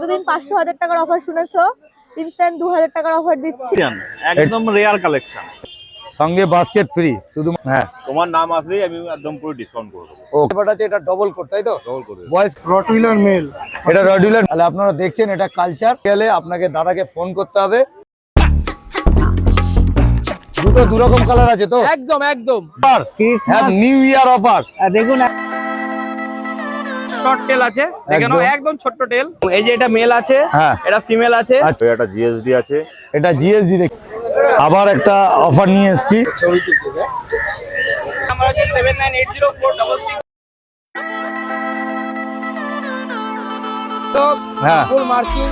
এতদিন পাঁচশো হাজার টাকার অফার শুনেছো? ইনস্ট্যান্ট দু হাজার টাকার অফার দিচ্ছি। একদম রেয়ার কালেকশন সঙ্গে বাস্কেট ফ্রি শুধু হ্যাঁ। তোমার নাম আসলেই আমি একদম পুরো ডিসকাউন্ট করে দেবো। ও। ব্যাপার আছে এটা ডবল কোট তাই তো? ডবল দেবো। বয়েস রটুইলার মেল এটা রটুইলার তাহলে আপনারা দেখছেন এটা কালচার গেলে আপনাকে দাদাকে ফোন করতে হবে। দুটো দু রকম কালার আছে তো? একদম একদম। নিউ ইয়ার অফার দেখুন শর্ট টেল আছে। দেখে নাও একদম। ছোট্ট টেল এই যে এটা মেল আছে হ্যাঁ। এটা ফিমেল আছে। আচ্ছা তো জিএসডি আছে। এটা জিএসডি দেখ আবার একটা অফার নিয়ে এসেছি। আমার হ্যাঁ। ফুল মার্কিং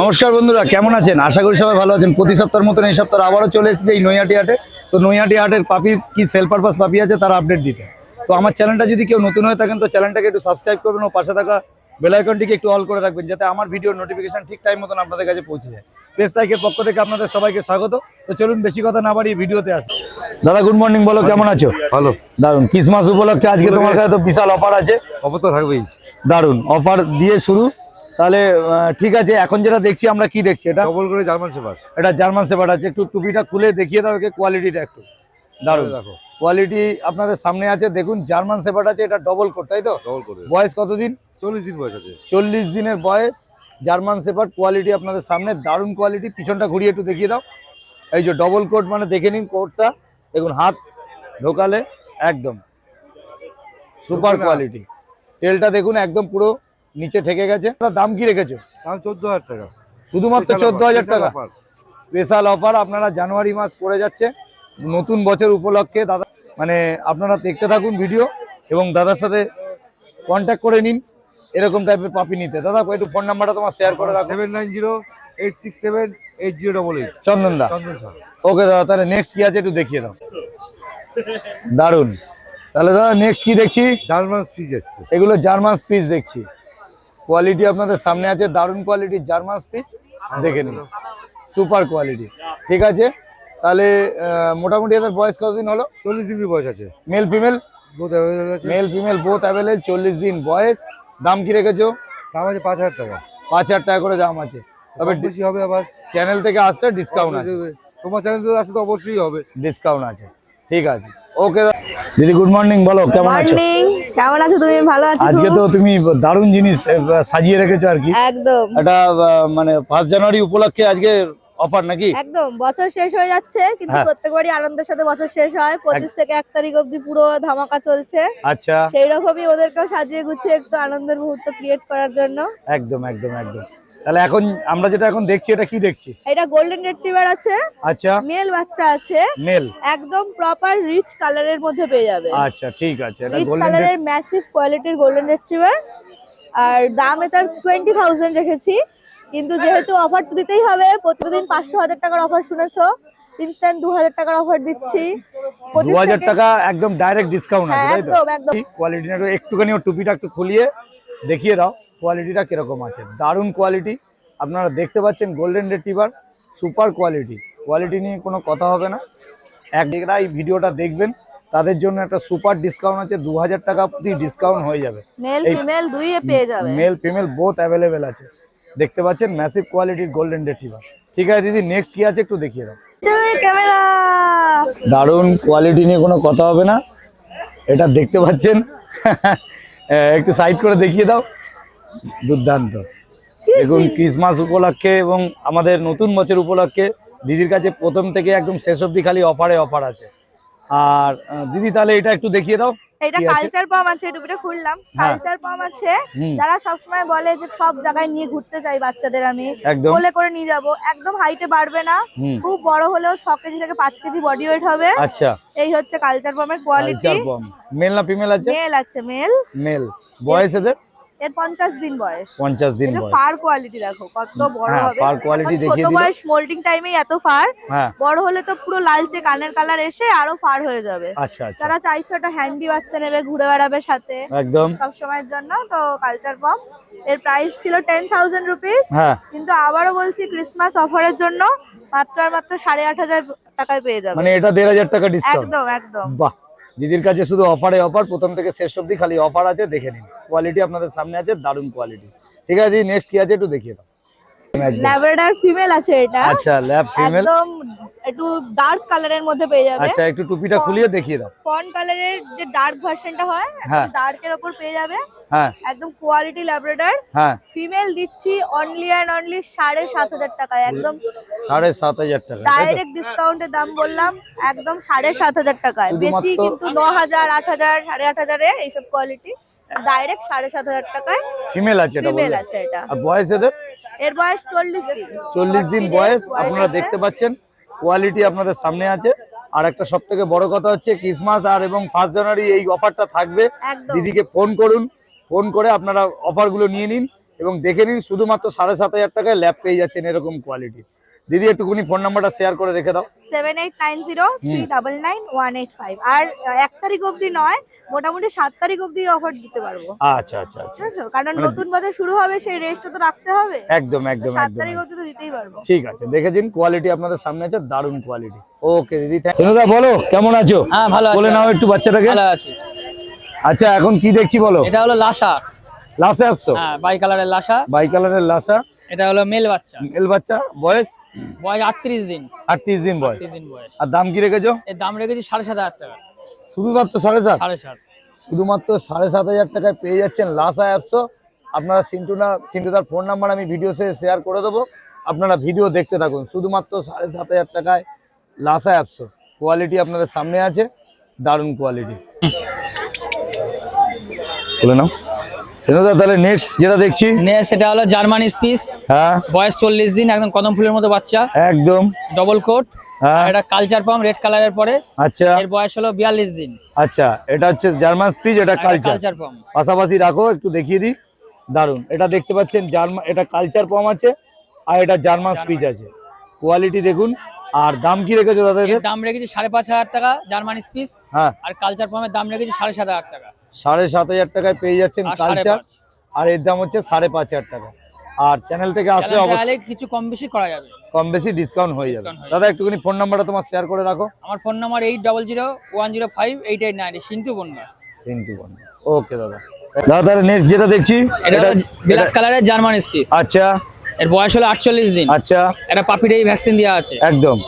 নমস্কার বন্ধুরা কেমন আছেন? আশা করি সবাই ভালো আছেন। প্রতি সপ্তাহের মতন এই সপ্তাহে আবারও চলে এসেছে এই নৈহাটি হাটে। তো নৈহাটি হাটের পাপি কি সেল পারপাস পাপি আছে তার আপডেট দিতে। তো আমার চ্যানেলটা যদি কেউ নতুন হয়ে থাকেন তো চ্যানেলটাকে একটু সাবস্ক্রাইব করবেন ও পাশে থাকা বেল আইকনটিকে একটু অল করে রাখবেন যাতে আমার ভিডিওর নোটিফিকেশন ঠিক টাইম মতন আপনাদের কাছে পৌঁছে যায়। পেস লাইকের পক্ষ থেকে আপনাদের সবাইকে স্বাগত। তো চলুন বেশি কথা না বাড়িয়ে ভিডিওতে আসি। দাদা গুড মর্নিং বলো কেমন আছো? ভালো। দারুণ ক্রিসমাস উপলক্ষে আজকে তোমার কাছে তো বিশাল অফার আছে। অফার তো থাকবেই। দারুণ অফার দিয়ে শুরু। তাহলে ঠিক আছে এখন যেটা দেখছি আমরা কি দেখছি এটা? ডবল করে জার্মান শেফার এটা জার্মান সেপার আছে একটু টুপিটা খুলে দেখিয়ে দাও একে কোয়ালিটিটা একটু। দারুণ দেখো। কোয়ালিটি আপনাদের সামনে আছে দেখুন জার্মান সেপার আছে এটা ডবল কোট তাই তো? ডবল করে বয়স কতদিন চল্লিশ দিন বয়স আছে। চল্লিশ দিনের বয়স জার্মান সেপার কোয়ালিটি আপনাদের সামনে দারুণ কোয়ালিটি পিছনটা ঘুরিয়ে একটু দেখিয়ে দাও। এই যে ডবল কোট মানে দেখে নিন কোটটা দেখুন হাত ঢোকালে একদম। সুপার কোয়ালিটি তেলটা দেখুন একদম পুরো নিচে ঠেকে গেছে। দাম কি রেখেছো? দাম চোদ্দ হাজার টাকা। শুধুমাত্র চোদ্দ হাজার টাকা। স্পেশাল অফার আপনারা জানুয়ারি মাস পড়ে যাচ্ছে। নতুন বছর উপলক্ষে দাদা মানে আপনারা দেখতে থাকুন ভিডিও এবং দাদার সাথে কন্ট্যাক্ট করে নিন। এরকম টাইপের পাপি নিতে। দাদা একটু ফোন নাম্বারটা তোমার শেয়ার করে রাখো। Seven nine zero eight six seven eight zero double eight Chandan দা। ওকে দাদা তাহলে নেক্সট কি আছে একটু দেখিয়ে দাও। দারুণ তাহলে দাদা নেক্সট কি দেখছি? জার্মান স্পিচ এগুলো জার্মান স্পিচ দেখছি। কোয়ালিটি আপনাদের সামনে আছে দারুণ কোয়ালিটির জার্মান স্পিচ দেখে নিন। Super quality. ঠিক আছে? তাহলে মোটামুটি এদের বয়স কতদিন হলো? চল্লিশ দিন বয়স আছে। Male female male female both available চল্লিশ দিন বয়স। দাম কি রেখেছো? দাম আছে পাঁচ হাজার টাকা। পাঁচ হাজার টাকা করে দাম আছে। তবে বেশি হবে আবার। চ্যানেল থেকে আসতে ডিসকাউন্ট আছে। তোমার চ্যানেল থেকে আসতে তো অবশ্যই হবে। ডিসকাউন্ট আছে। ঠিক আছে। ওকে দিদি গুড মর্নিং বলো কেমন আছো? মর্নিং কেমন আছো তুমি? ভালো আছো আজকে তো তুমি দারুণ জিনিস সাজিয়ে রেখেছো আর কি। একদম। এটা মানে ফার্স্ট জানুয়ারি উপলক্ষে আজকে অফার নাকি? একদম বছর শেষ হয়ে যাচ্ছে কিন্তু হ্যাঁ। প্রত্যেকবারই আনন্দের সাথে বছর শেষ হয়। পঁচিশ থেকে এক তারিখ অবধি পুরো ধামাকা চলছে। আচ্ছা। সেই রকমই ওদেরকেও সাজিয়ে গুছিয়ে একটু আনন্দের মুহূর্ত ক্রিয়েট করার জন্য। একদম একদম একদম। তাহলে এখন আমরা যেটা এখন দেখছি এটা কি দেখছি? এটা গোল্ডেন রিট্রিভার আছে। আচ্ছা। মেল বাচ্চা আছে। মেল একদম প্রপার রিচ কালারের মধ্যে পেয়ে যাবে। আচ্ছা ঠিক আছে। এটা রিচ গোল্ডেন কালারের ম্যাসিভ কোয়ালিটির গোল্ডেন রিট্রিভার আর দাম এটার টোয়েন্টি থাউজেন্ড রেখেছি। কিন্তু যেহেতু অফার তো দিতেই হবে প্রতিদিন পাঁচশো হাজার টাকার অফার শুনেছো? ইনস্ট্যান্ট দু হাজার টাকার অফার দিচ্ছি। দু 25 হাজার টাকা একদম ডাইরেক্ট ডিসকাউন্ট আছে হ্যাঁ তাই তো? একদম একদম। কোয়ালিটি একটুখানি টুপিটা একটু খুলিয়ে দেখিয়ে দাও। কোয়ালিটিটা কীরকম আছে? দারুণ কোয়ালিটি। আপনারা দেখতে পাচ্ছেন golden retriever super quality quality নিয়ে কোনো কথা হবে না। একরা এই ভিডিওটা দেখবেন। তাদের জন্য একটা সুপার ডিসকাউন্ট আছে। দু হাজার টাকা প্রতি ডিসকাউন্ট হয়ে যাবে। মেল ফিমেল বোথ অ্যাভেলেবেল আছে। দেখতে পাচ্ছেন ম্যাসিভ কোয়ালিটির গোল্ডেন রেটিভার ঠিক আছে দিদি নেক্সট কি আছে একটু দেখিয়ে দাও। দারুণ কোয়ালিটি নিয়ে কোনো কথা হবে না। এটা দেখতে পাচ্ছেন। একটু সাইড করে দেখিয়ে দাও। দুর্দান্ত। দেখুন ক্রিসমাস উপলক্ষে এবং আমাদের নতুন বছর উপলক্ষে দিদির কাছে প্রথম থেকে একদম শেষ অবধি খালি অফারে অফার আছে। আর দিদি তাহলে এটা একটু দেখিয়ে দাও। এটা কালচার পাম আছে টুপিটা খুললাম। হ্যাঁ। কালচার পাম আছে। হুম। যারা সবসময় বলে যে সব জায়গায় নিয়ে ঘুরতে চাই বাচ্চাদের আমি কোলে করে নিয়ে যাব একদম হাইটে বাড়বে না। খুব বড় হলেও ছ কেজি থেকে পাঁচ কেজি বডি ওয়েট হবে। আচ্ছা। এই হচ্ছে কালচার পামের কোয়ালিটি কালচার বম মেল না ফিমেল আছে? মেল আছে মেল মেল বয়স এদের? এর পঞ্চাশ দিন বয়স। দিন ফার কোয়ালিটি দেখো কত বড় হ্যাঁ, হবে। এখন দেখিয়ে ছোট বয়স মোল্ডিং টাইমেই এত ফার হ্যাঁ। বড় হলে তো পুরো লালচে কানের কালার এসে আরও ফার হয়ে যাবে। আচ্ছা আচ্ছা। যারা চাইছো একটা হ্যান্ডি বাচ্চা নেবে ঘুরে বেড়াবে সাথে। একদম। সব সময়ের জন্য তো কালচার পপ এর প্রাইস ছিল টেন থাউজেন্ড রুপিস হ্যাঁ। কিন্তু আবারও বলছি ক্রিসমাস অফারের জন্য মাত্র আর মাত্র সাড়ে আট হাজার টাকায় পেয়ে যাবে। মানে এটা দেড় হাজার টাকা ডিসকাউন্ট একদম একদম। বাহ। দিদির কাছে শুধু অফারে অফার প্রথম থেকে শেষ অব্দি খালি অফার আছে দেখে নিন। কোয়ালিটি আপনাদের সামনে আছে দারুণ কোয়ালিটি ঠিক আছে দিদি নেক্সট কি আছে একটু দেখিয়ে দাও। ল্যাভেন্ডার ফিমেল আছে এটা। আচ্ছা ল্যাব ফিমেল একদম একটু ডার্ক কালারের মধ্যে পেয়ে যাবে। আচ্ছা একটু টুপিটা খুলিয়ে দেখিয়ে দাও। ফন কালারের যে ডার্ক ভার্সনটা হয় হ্যাঁ। ডার্কের উপর পেয়ে যাবে। হ্যাঁ। একদম কোয়ালিটি ল্যাব্রেডার হ্যাঁ। ফিমেল দিচ্ছি অনলি অ্যান্ড অনলি সাড়ে সাত হাজার টাকায় একদম সাড়ে সাত হাজার টাকা? ডাইরেক্ট ডিসকাউন্টের দাম বললাম একদম সাড়ে সাত হাজার টাকায়। বেচি কিন্তু ন হাজার আট হাজার সাড়ে আট হাজারে এইসব কোয়ালিটি ডাইরেক্ট সাড়ে সাত হাজার টাকায়। ফিমেল আছে এটা ফিমেল আছে এটা। আর বয়স এদের? এর বয়স চল্লিশ দিন। চল্লিশ দিন বয়স আপনারা দেখতে পাচ্ছেন কোয়ালিটি আপনাদের সামনে আছে। আর একটা সব থেকে বড় কথা হচ্ছে ক্রিসমাস আর এবং ফার্স্ট জানুয়ারি এই অফারটা থাকবে। দিদিকে ফোন করুন। ফোন করে আপনারা অফারগুলো নিয়ে নিন এবং দেখে নিন শুধুমাত্র সাড়ে সাত হাজার টাকায় ল্যাব পেয়ে যাচ্ছেন এরকম কোয়ালিটি। দিদি একটুকুনি ফোন নাম্বারটা শেয়ার করে রেখে দাও। Seven eight nine zero three double nine one eight five. আর এক তারিখ অবধি নয় মোটামুটি সাত তারিখ অবধি অফার দিতে পারব। আচ্ছা আচ্ছা আচ্ছা। বুঝেছ? কারণ মানে- নতুন বছর শুরু হবে সেই রেস্টটা তো রাখতে হবে। একদম একদম সাত তারিখ অবধি তো দিতেই পারব। ঠিক আছে দেখেছেন কোয়ালিটি আপনাদের সামনে আছে দারুণ কোয়ালিটি। ওকে দিদি সিনুদা বলো কেমন আছো? হ্যাঁ ভালো আছি। বলে নাও একটু বাচ্চাটাকে। ভালো আছি। আচ্ছা এখন কি দেখছি বলো? এটা হলো লাসা। লাসা অ্যাপসো? হ্যাঁ বাই কালারের লাসা। বাই কালারের লাসা। এটা হলো মেল বাচ্চা। মেল বাচ্চা বয়স? বয়স আটত্রিশ দিন। আটত্রিশ দিন বয়স। আটত্রিশ দিন বয়স। আর দাম কি রেখেছো? এর দাম রেখেছি সাড়ে সাত হাজার টাকা। শুধুমাত্র সাড়ে সাত? সাড়ে সাত। শুধুমাত্র সাড়ে সাত হাজার টাকায় পেয়ে যাচ্ছেন লাসা অ্যাপসও আপনারা সিন্টু না সিন্টুদার ফোন নাম্বার আমি ভিডিও সে শেয়ার করে দেবো। আপনারা ভিডিও দেখতে থাকুন। শুধুমাত্র সাড়ে সাত হাজার টাকায় লাসা অ্যাপসও কোয়ালিটি আপনাদের সামনে আছে। দারুণ কোয়ালিটি বলে নাও। সিনুদা তাহলে নেক্সট যেটা দেখছি। নে সেটা হলো জার্মান স্পিস হ্যাঁ। বয়স চল্লিশ দিন একদম কদম ফুলের মতো বাচ্চা। একদম। ডবল কোট হ্যাঁ। এটা কালচার পাম্প রেড কালারের পরে। আচ্ছা। এর বয়স হলো বিয়াল্লিশ দিন। আচ্ছা এটা হচ্ছে জার্মান স্পিচ এটা কালচার কালচার পাম্প পাশাপাশি রাখো একটু দেখিয়ে দিই। দারুণ এটা দেখতে পাচ্ছেন জার্মান এটা কালচার পম আছে আর এটা জার্মান স্পিচ আছে। কোয়ালিটি দেখুন। আর দাম কি রেখেছো দাদা দাম রেখেছি সাড়ে পাঁচ হাজার টাকা জার্মান হ্যাঁ। আর কালচার পাম্পের দাম রেখেছি সাড়ে সাত হাজার টাকা। সাড়ে সাত হাজার টাকায় পেয়ে যাচ্ছেন কালচার আর এর দাম হচ্ছে সাড়ে পাঁচ হাজার টাকা। আর চ্যানেল থেকে আসলে অবশ্যই কিছু কম বেশি করা যাবে। কম বেশি ডিসকাউন্ট হয়ে যাবে। দাদা একটুখানি ফোন নাম্বারটা তোমার শেয়ার করে রাখো। আমার phone number eight double zero one zero five eight eight nine Sintu বন্যা। সিন্টু ওকে দাদা। দাদা তাহলে নেক্সট যেটা দেখছি এটা এটা- ব্ল্যাক এটা- কালারের জার্মান স্পিস আচ্ছা। এর বয়স হলো আটচল্লিশ দিন। আচ্ছা। একটা পাপিটাই ভ্যাকসিন দেওয়া আছে। একদম।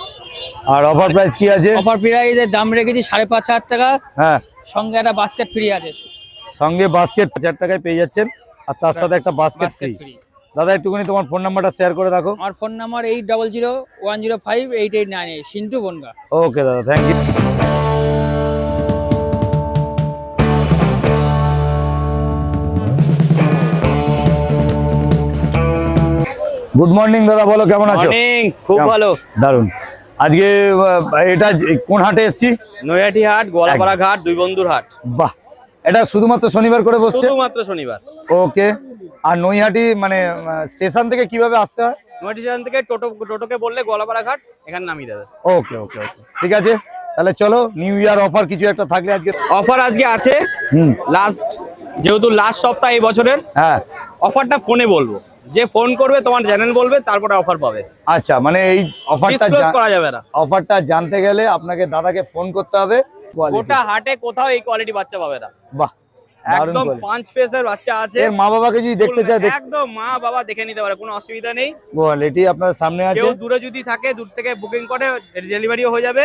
আর অফার প্রাইস কি আছে? অফার প্রাইজের দাম রেখেছি সাড়ে পাঁচ হাজার টাকা। হ্যাঁ। সঙ্গে একটা বাস্কেট ফ্রি আছে। সঙ্গে বাস্কেট হাজার টাকায় পেয়ে যাচ্ছেন আর তার সাথে একটা বাস্কেট ফ্রি দাদা একটুখানি তোমার ফোন নাম্বারটা শেয়ার করে রাখো আমার phone number eight double zero one zero five eight eight nine eight Sintu Bongaon. Okay দাদা থ্যাংক ইউ গুড মর্নিং দাদা বলো কেমন আছো? খুব ভালো। দারুণ আজকে এটা কোন হাটে এসছি? নৈহাটি হাট গোয়ালাপাড়া ঘাট দুই বন্ধুর হাট। বাহ। এটা শুধুমাত্র শনিবার করে বসছে? শুধুমাত্র শনিবার। ওকে। আর নৈহাটি মানে স্টেশন থেকে কীভাবে আসতে হয়? নৈহাটি স্টেশন থেকে টোটো টোটোকে বললে গোয়ালাপাড়া ঘাট এখানে নামিয়ে দেবে। ওকে ওকে ওকে। ঠিক আছে। তাহলে চলো নিউ ইয়ার অফার কিছু একটা থাকলে আজকে অফার আজকে আছে। হুম। লাস্ট যেহেতু লাস্ট সপ্তাহ এই বছরের হ্যাঁ। অফারটা ফোনে বলব। যে ফোন করবে তোমার চ্যানেল বলবে তারপরে অফার পাবে। আচ্ছা মানে এই অফারটা ডিসক্লোজ করা যাবে না। অফারটা জানতে গেলে আপনাকে দাদাকে ফোন করতে হবে। গোটা হাটে কোথাও এই কোয়ালিটি বাচ্চা পাবে না। বাহ একদম পাঁচ পেসের বাচ্চা আছে। এর মা বাবাকে যদি দেখতে চায় দেখ একদম মা বাবা দেখে নিতে পারে কোনো অসুবিধা নেই। কোয়ালিটি আপনার সামনে আছে। কেউ দূরে যদি থাকে দূর থেকে বুকিং করে ডেলিভারিও হয়ে যাবে।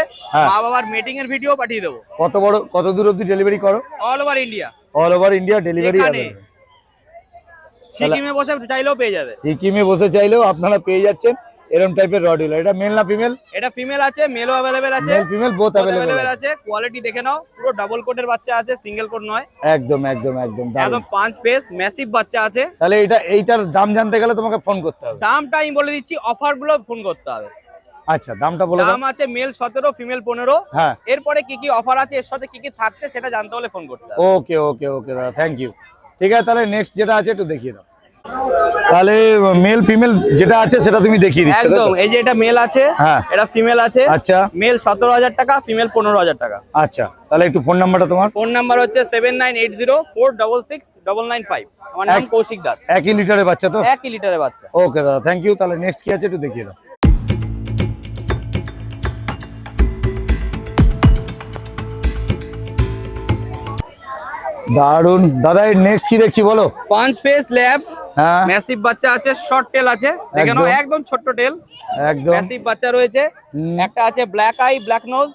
মা বাবার মিটিং এর ভিডিও পাঠিয়ে দেবো। কত বড় কত দূর অবধি ডেলিভারি করো? All over India all over India delivery. সিকিমে বসে চাইলেও পেয়ে যাবে। সিকিমে বসে চাইলেও আপনারা পেয়ে যাচ্ছেন। এরকম টাইপের রডিল এটা মেল না ফিমেল এটা ফিমেল আছে মেলও অ্যাভেলেবেল আছে। মেল ফিমেল বোথ অ্যাভেলেবেল আছে। কোয়ালিটি দেখে নাও। পুরো ডাবল কোটের বাচ্চা আছে সিঙ্গেল কোট নয়। একদম একদম একদম একদম পাঁচ পেস ম্যাসিভ বাচ্চা আছে। তাহলে এটা এইটার দাম জানতে গেলে তোমাকে ফোন করতে হবে। দামটা আমি বলে দিচ্ছি অফারগুলো ফোন করতে হবে। আচ্ছা দামটা বলে দাও। দাম আছে মেল সতেরো ফিমেল পনেরো। হ্যাঁ। এরপরে কি কি অফার আছে এর সাথে কি কি থাকছে সেটা জানতে হলে ফোন করতে হবে। ওকে ওকে ওকে দাদা থ্যাংক ইউ ঠিক আছে তাহলে নেক্সট যেটা আছে একটু দেখিয়ে দাও। তাহলে মেল ফিমেল যেটা আছে সেটা তুমি দেখিয়ে দিচ্ছ একদম এই যে এটা মেল আছে হ্যাঁ। এটা ফিমেল আছে। আচ্ছা। মেল সতেরো হাজার টাকা ফিমেল পনেরো হাজার টাকা। আচ্ছা তাহলে একটু ফোন নাম্বারটা তোমার। ফোন নাম্বার হচ্ছে seven nine eight zero four double six double nine five আমার নাম এক- কৌশিক দাস। একই লিটারের বাচ্চা তো? একই লিটারের বাচ্চা। ওকে দাদা থ্যাংক ইউ তাহলে নেক্সট কি আছে একটু দেখিয়ে দাও। দারুণ দাদা এর নেক্সট কি দেখছি বলো? পাঁচ পেস ল্যাব হ্যাঁ। ম্যাসিভ বাচ্চা আছে শর্ট টেল আছে। দেখে নাও একদম। ছোট্ট টেল একদম। ম্যাসিভ বাচ্চা রয়েছে। একটা আছে ব্ল্যাক আই ব্ল্যাক নোজ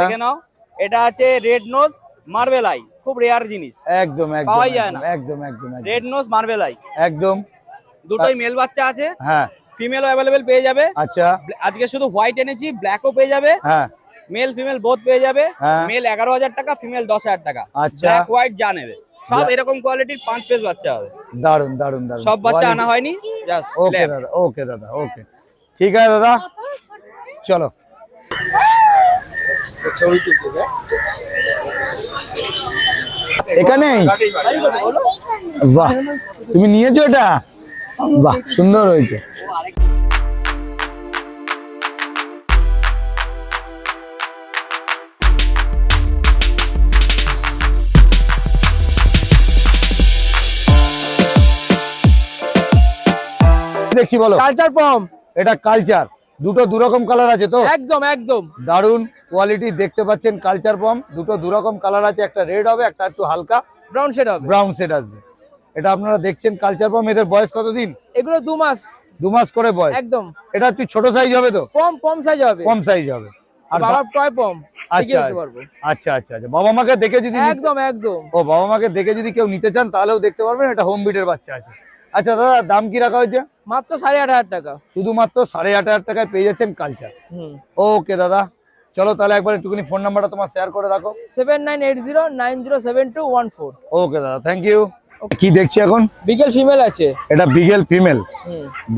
দেখে নাও এটা আছে রেড নোজ মার্বেল আই খুব রেয়ার জিনিস। একদম একদম পাওয়াই যায় না। একদম একদম একদম। রেড নোজ মার্বেল আই একদম। দুটোই মেল বাচ্চা আছে। হ্যাঁ। ফিমেলও অ্যাভেলেবেল পেয়ে যাবে। আচ্ছা। আজকে শুধু হোয়াইট এনেছি ব্ল্যাকও পেয়ে যাবে। হ্যাঁ। মেল ফিমেল বোধ পেয়ে যাবে। হ্যাঁ। মেল এগারো হাজার টাকা ফিমেল দশ হাজার টাকা। আচ্ছা। ব্ল্যাক হোয়াইট যা নেবে। সব এরকম কোয়ালিটির পাঁচ পেস বাচ্চা হবে। দারুণ দারুণ দারুণ সব বাচ্চা আনা হয়নি জাস্ট ওকে দাদা ওকে দাদা ওকে ঠিক আছে দাদা। চলো। এখানেই বাহ তুমি নিয়েছো এটা? বাহ সুন্দর হয়েছে। দেখছি বলো। কালচার পম এটা কালচার দুটো দুরকম কালার আছে তো? একদম একদম। দারুণ কোয়ালিটি দেখতে পাচ্ছেন কালচার পম দুটো দুরকম কালার আছে একটা রেড হবে একটা একটু হালকা। ব্রাউন শেড হবে। ব্রাউন সেট আসবে। এটা আপনারা দেখছেন কালচার পম এদের বয়স কতদিন? এগুলো দু মাস। দু মাস করে বয়স। একদম। এটা একটু ছোট সাইজ হবে তো? পম পম সাইজ হবে। কম সাইজ হবে। আর বাবার টয় পম আচ্ছা আচ্ছা। আচ্ছা আচ্ছা বাবা মাকে দেখে যদি একদম একদম। ও বাবা মাকে দেখে যদি কেউ নিতে চান তাহলেও দেখতে পারবেন এটা হোম বিটের বাচ্চা আছে। আচ্ছা দাদা দাম কি রাখা হয়েছে? মাত্র সাড়ে আট হাজার টাকা। শুধুমাত্র সাড়ে আট হাজার টাকায় পেয়ে যাচ্ছেন কালচার ওকে দাদা। চলো তাহলে একবার একটুখানি ফোন নাম্বারটা তোমার শেয়ার করে রাখো। Seven nine eight zero nine zero seven two one four. Okay দাদা থ্যাংক ইউ কি দেখছি এখন? বিকেল ফিমেল আছে। এটা বিগেল ফিমেল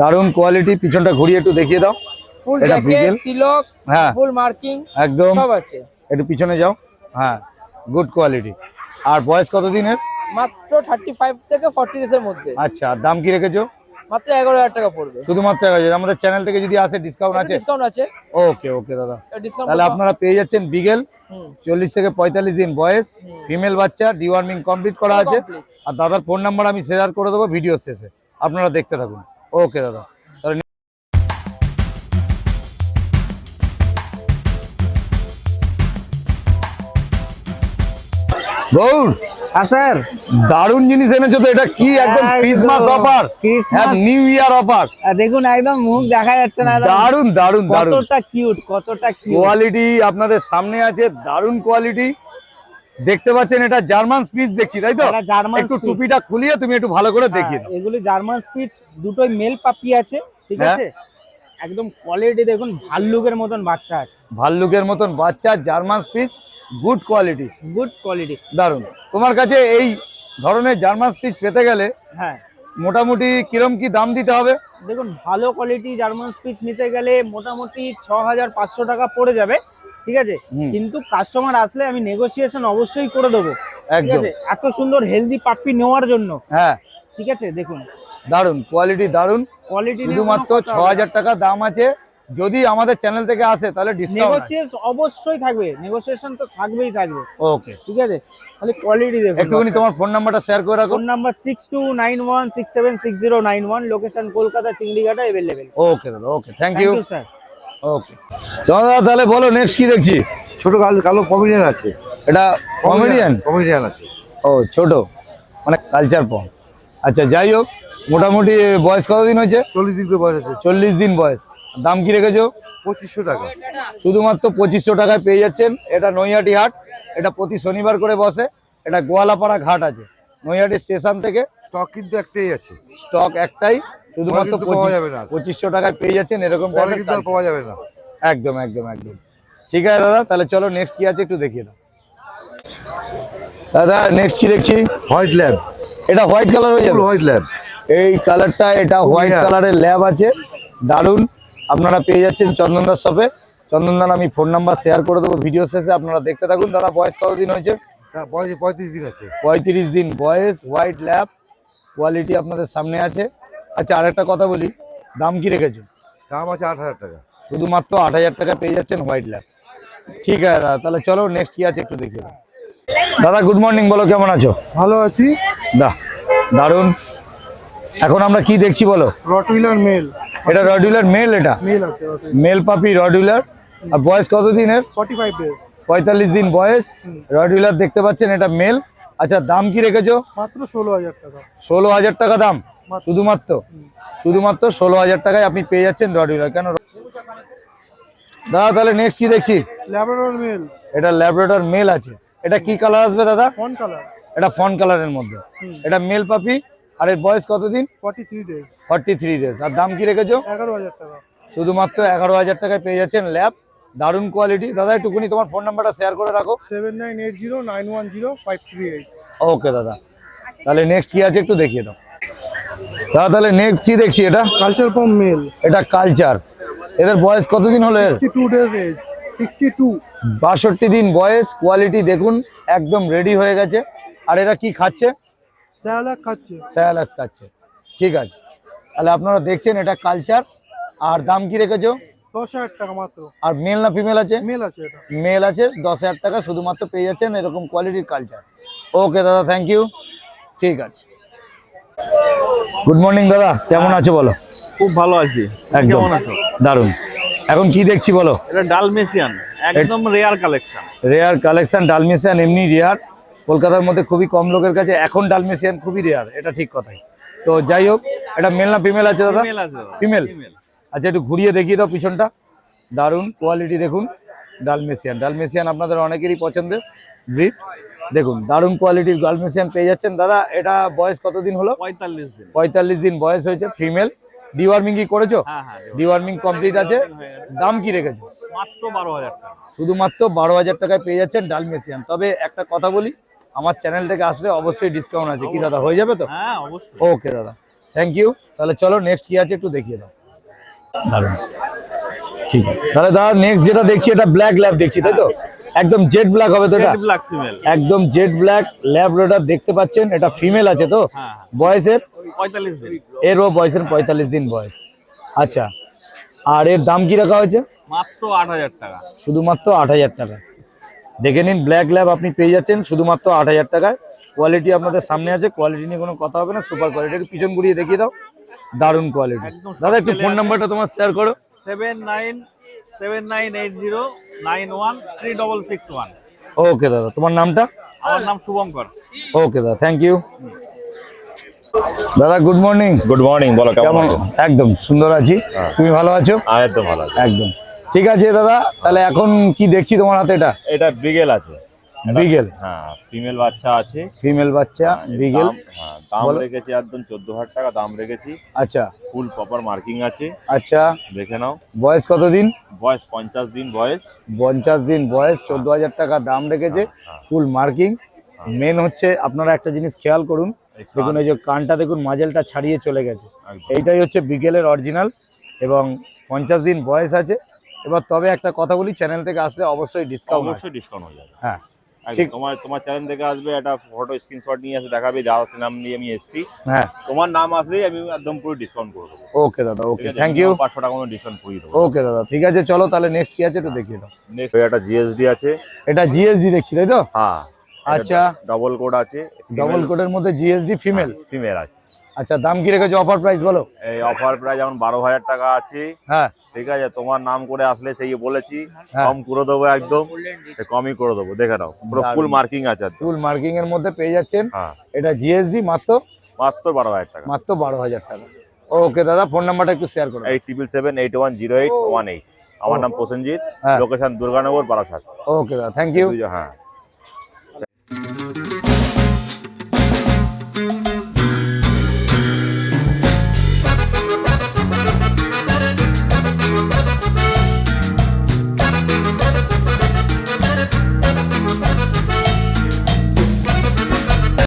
দারুণ কোয়ালিটি পিছনটা ঘুরিয়ে একটু দেখিয়ে দাও। ফুল জ্যাকেট তিলক হ্যাঁ। ফুল মার্কিং একদম। সব আছে। একটু পিছনে যাও। হ্যাঁ গুড কোয়ালিটি আর বয়স কত দিনের মাত্র থার্টি ফাইভ থেকে ফর্টি ডেজ এর মধ্যে। আচ্ছা আর দাম কি রেখেছো? মাত্র এগারো হাজার টাকা পড়বে। শুধুমাত্র এক হাজার। আমাদের চ্যানেল থেকে যদি আসে ডিসকাউন্ট আছে? ডিসকাউন্ট আছে। ওকে ওকে দাদা। তাহলে আপনারা পেয়ে যাচ্ছেন বিগেল চল্লিশ থেকে পঁয়তাল্লিশ দিন বয়স ফিমেল বাচ্চা ডিওয়ার্মিং কমপ্লিট করা আছে। আর দাদার ফোন নাম্বার আমি শেয়ার করে দেবো ভিডিও শেষে। আপনারা দেখতে থাকুন। ওকে দাদা। গৌর হ্যাঁ স্যার। দারুণ জিনিস এনেছো তো এটা কি একদম। Christmas offer New Year offer দেখুন একদম মুখ দেখা যাচ্ছে না একদম দারুণ দারুণ দারুণ। কতটা কিউট কতটা কোয়ালিটি আপনাদের সামনে আছে দারুণ কোয়ালিটি দেখতে পাচ্ছেন এটা জার্মান স্পিচ দেখছি তাই তো? একটু টুপিটা খুলিয়ে তুমি একটু ভালো করে দেখিয়ে দাও। এগুলি জার্মান স্পিচ দুটোই মেল পাপি আছে ঠিক হ্যাঁ। আছে? একদম কোয়ালিটি দেখুন ভাল্লুকের মতন বাচ্চা আছে। ভাল্লুকের মতন বাচ্চা German spitz good quality good quality দারুণ। তোমার কাছে এই ধরনের জার্মান স্পিচ পেতে গেলে হ্যাঁ। মোটামুটি কিরম কি দাম দিতে হবে? দেখুন ভালো কোয়ালিটি জার্মান স্পিচ নিতে গেলে মোটামুটি ছ হাজার পাঁচশো টাকা পড়ে যাবে ঠিক আছে? কিন্তু কাস্টমার আসলে আমি নেগোসিয়েশন অবশ্যই করে দেবো ঠিক একদম। আছে? এত সুন্দর হেলদি পাপ্পি নেওয়ার জন্য হ্যাঁ। ঠিক আছে? দেখুন। দারুণ। কোয়ালিটি দারুণ। কোয়ালিটি শুধুমাত্র ছ হাজার টাকা দাম আছে যদি আমাদের চ্যানেল থেকে আসে তাহলে ডিসকাউন্ট অবশ্যই থাকবে। নেগোসিয়েশন তো থাকবেই থাকবে। ওকে ঠিক আছে? তাহলে কোয়ালিটি দেখুন। একটুখানি তোমার ফোন নাম্বারটা শেয়ার করে রাখো। Phone number six two nine one six seven six zero nine one location Kolkata Chingrighata available okay দাদা okay thank you you sir okay চলো দাদা তাহলে বলো নেক্সট কি দেখছি? ছোট কালো কালো কমেডিয়ান আছে। এটা কমেডিয়ান কমেডিয়ান আছে। ও ছোট। মানে কালচার পম আচ্ছা যাই হোক মোটামুটি বয়স কতদিন হয়েছে? চল্লিশ দিন বয়স আছে। চল্লিশ দিন বয়স। দাম কি রেখেছো? পঁচিশশো টাকা। শুধুমাত্র পঁচিশশো টাকায় পেয়ে যাচ্ছেন। এটা নৈহাটি হাট। এটা প্রতি শনিবার করে বসে। এটা গোয়ালাপাড়া ঘাট আছে। নৈহাটি স্টেশন থেকে স্টক কিন্তু একটাই আছে। স্টক একটাই। শুধুমাত্র পাওয়া যাবে না। পঁচিশশো টাকায় পেয়ে যাচ্ছেন। এরকম কিন্তু। পাওয়া যাবে না। একদম একদম একদম। ঠিক আছে দাদা তাহলে চলো নেক্সট কি আছে একটু দেখিয়ে দাও। দাদা নেক্সট কি দেখছি? হোয়াইট ল্যাব এটা হোয়াইট কালার হয়ে যাবে। হোয়াইট ল্যাব এই কালারটা এটা হোয়াইট কালারের ল্যাব আছে। দারুণ আপনারা পেয়ে যাচ্ছেন চন্দনদার শপে চন্দনদার আমি ফোন নাম্বার শেয়ার করে দেবো। ভিডিও শেষে আপনারা দেখতে থাকুন। দাদা বয়স কতদিন হয়েছে? বয়স পঁয়ত্রিশ দিন আছে। পঁয়ত্রিশ দিন। বয়স হোয়াইট ল্যাব কোয়ালিটি আপনাদের সামনে আছে। আচ্ছা আরেকটা কথা বলি। দাম কি রেখেছো দাম আছে আট হাজার টাকা। শুধুমাত্র আট হাজার টাকা পেয়ে যাচ্ছেন হোয়াইট ল্যাব ঠিক আছে দাদা। তাহলে চলো নেক্সট কি আছে একটু দেখিয়ে দাও। দাদা গুড মর্নিং বলো কেমন আছো? ভালো আছি। দা দারুণ এখন আমরা কি দেখছি বলো? রটুইলার মেল এটা রডুলার মেল এটা? মেল পাপি রডুলার আর বয়স কত দিনের? ফর্টি ফাইভ ডেজ পঁয়তাল্লিশ দিন বয়স। রডুলার দেখতে পাচ্ছেন এটা মেল আচ্ছা দাম কি রেখেছো? মাত্র ষোলো হাজার টাকা। ষোলো হাজার টাকা দাম। শুধুমাত্র? শুধুমাত্র ষোলো হাজার টাকায় আপনি পেয়ে যাচ্ছেন রডিউলার কেন দাদা তাহলে নেক্সট কি দেখছি? ল্যাবরেটর মেল এটা ল্যাবরেটর মেল আছে। এটা কি কালার আসবে দাদা? ফোন কালার এটা ফন কালারের মধ্যে। এটা মেল পাপি আর এর বয়স কতদিন? Forty three days forty three days আর দাম কি রেখেছো? এগারো হাজার টাকা। শুধুমাত্র এগারো হাজার টাকায় পেয়ে যাচ্ছেন ল্যাব। দারুণ কোয়ালিটি দাদা একটুকুনি তোমার ফোন নাম্বারটা শেয়ার করে রাখো। Seven nine eight zero nine one zero five three eight okay দাদা। তাহলে নেক্সট কি আছে একটু দেখিয়ে দাও। দাদা তাহলে নেক্সট কি দেখছি এটা? কালচার ফর্ম মেল এটা কালচার এদের বয়স কতদিন হলো এর? Sixty two days age sixty two বাষট্টি দিন বয়স। কোয়ালিটি দেখুন একদম রেডি হয়ে গেছে। আর এরা কি খাচ্ছে? স্যালাক্স খাচ্ছে। ঠিক আছে। তাহলে আপনারা দেখছেন এটা কালচার আর দাম কি রেখেছো? দশ হাজার টাকা মাত্র। আর মেল না ফিমেল আছে? মেল আছে এটা। মেল আছে দশ হাজার টাকা শুধুমাত্র পেয়ে যাচ্ছেন এরকম কোয়ালিটির কালচার ওকে দাদা থ্যাংক ইউ ঠিক আছে। গুড মর্নিং দাদা। কেমন আছো বলো? খুব ভালো আছি। কেমন আছো? দারুণ। এখন কি দেখছি বলো? এটা ডালমেশিয়ান একদম rare collection rare collection Dalmatian এমনি রেয়ার কলকাতার মধ্যে খুবই কম লোকের কাছে এখন ডালমেশিয়ান খুবই রেয়ার এটা ঠিক কথাই। তো যাই হোক এটা মেল না ফিমেল আছে দাদা? ফিমেল আচ্ছা একটু ঘুরিয়ে দেখিয়ে দাও পিছনটা। দারুণ কোয়ালিটি দেখুন ডালমেশিয়ান ডালমেশিয়ান আপনাদের অনেকেরই পছন্দের ব্রিড দেখুন দারুণ কোয়ালিটির ডালমেশিয়ান পেয়ে যাচ্ছেন। দাদা এটা বয়স কতদিন হলো? পঁয়তাল্লিশ দিন। পঁয়তাল্লিশ দিন বয়স হয়েছে ফিমেল ডিওয়ার্মিং কি করেছ? হ্যাঁ হ্যাঁ ডিওয়ার্মিং কমপ্লিট আছে। দাম কি রেখেছো? মাত্র বারো হাজার টাকা। শুধুমাত্র বারো হাজার টাকায় পেয়ে যাচ্ছেন ডালমেশিয়ান তবে একটা কথা বলি আমার চ্যানেল থেকে আসলে অবশ্যই ডিসকাউন্ট আছে। কি দাদা হয়ে যাবে তো? হ্যাঁ অবশ্যই। ওকে দাদা। থ্যাংক ইউ তাহলে চলো নেক্সট কি আছে একটু দেখিয়ে দাও। ঠিক আছে। তাহলে দাদা নেক্সট যেটা দেখছি এটা ব্ল্যাক ল্যাব দেখছি তাই তো? একদম জেড ব্ল্যাক হবে তো এটা? ব্ল্যাক ফিমেল একদম জেড ব্ল্যাক ল্যাব রোডার দেখতে পাচ্ছেন এটা ফিমেল আছে তো? হ্যাঁ। বয়সের? পঁয়তাল্লিশ দিন। এরও বয়সের পঁয়তাল্লিশ দিন বয়স। আচ্ছা। আর এর দাম কি রাখা হয়েছে? মাত্র আট হাজার টাকা। শুধুমাত্র আট হাজার টাকা। দেখে নিন ব্ল্যাক ল্যাব আপনি পেয়ে যাচ্ছেন শুধুমাত্র আট হাজার টাকায়। কোয়ালিটি আপনাদের সামনে আছে কোয়ালিটি নিয়ে কোনো কথা হবে না সুপার কোয়ালিটি একটু পিছন ঘুরিয়ে দেখিয়ে দাও দারুণ কোয়ালিটি দাদা একটু ফোন নাম্বারটা তোমার শেয়ার করো। Seven nine seven nine eight zero nine one three double six one okay দাদা তোমার নামটা? আমার নাম শুভঙ্কর। ওকে দাদা থ্যাংক ইউ দাদা গুড মর্নিং গুড মর্নিং বলো কেমন একদম সুন্দর আছি। তুমি ভালো আছো? আর একদম ভালো আছে। একদম। ঠিক আছে দাদা তাহলে এখন কি দেখছি তোমার হাতে এটা? এটা বিগেল আছে। বিগেল? হ্যাঁ ফিমেল বাচ্চা আছে। ফিমেল বাচ্চা বিগেল দাম- হ্যাঁ দাম রেখেছি একদম চোদ্দ হাজার টাকা দাম রেখেছি। আচ্ছা। ফুল প্রপার মার্কিং আছে। আচ্ছা। দেখে নাও। বয়স কতদিন বয়স পঞ্চাশ দিন বয়স। পঞ্চাশ দিন বয়স চোদ্দ হাজার টাকা দাম রেখেছে হ্যাঁ। ফুল মার্কিং মেন হচ্ছে আপনারা একটা জিনিস খেয়াল করুন। দেখুন এই যে কানটা দেখুন মাজেলটা ছাড়িয়ে চলে গেছে। এইটাই হচ্ছে বিকেলের অরিজিনাল এবং পঞ্চাশ দিন বয়স আছে। এবার তবে একটা কথা বলি চ্যানেল থেকে আসলে অবশ্যই ডিসকাউন্ট অবশ্যই ডিসকাউন্ট হয়ে যাবে। হ্যাঁ। ঠিক। তোমার তোমার চ্যানেল থেকে আসবে একটা ফটো স্ক্রিনশট নিয়ে এসে দেখাবে নাম নিয়ে আমি এসেছি। হ্যাঁ। তোমার নাম আসলেই আমি একদম পুরো ডিসকাউন্ট করে দেবো। ওকে দাদা ওকে থ্যাংক ইউ পাঁচশো টাকা মতো ডিসকাউন্ট করে দেবো। ওকে দাদা ঠিক আছে চলো তাহলে নেক্সট কি আছে একটু দেখিয়ে দাও। নেক্সট জিএসডি আছে। এটা জিএসডি দেখছি তাই তো? হ্যাঁ। আচ্ছা। ডবল কোড আছে। ডবল কোডের মধ্যে জিএসডি ফিমেল ফিমেল আছে। আচ্ছা দাম কি রেখেছো অফার প্রাইস বলো? এই অফার প্রাইস যেমন বারো হাজার টাকা আছে। হ্যাঁ। ঠিক আছে তোমার নাম করে আসলে সেই বলেছি। হ্যাঁ। কম করে দেবো একদম কমই করে দেবো দেখে নাও। পুরো ফুল মার্কিং আছে ফুল মার্কিং এর মধ্যে পেয়ে যাচ্ছেন। হ্যাঁ। এটা জিএসডি মাত্র? মাত্র বারো হাজার টাকা। মাত্র বারো হাজার টাকা। ওকে দাদা ফোন নাম্বারটা একটু শেয়ার করো। Eight triple seven eight one zero eight one eight আমার নাম প্রসেনজিৎ হ্যাঁ। লোকেশন দুর্গানগর বারাসাত। ওকে দাদা থ্যাংক ইউ হ্যাঁ।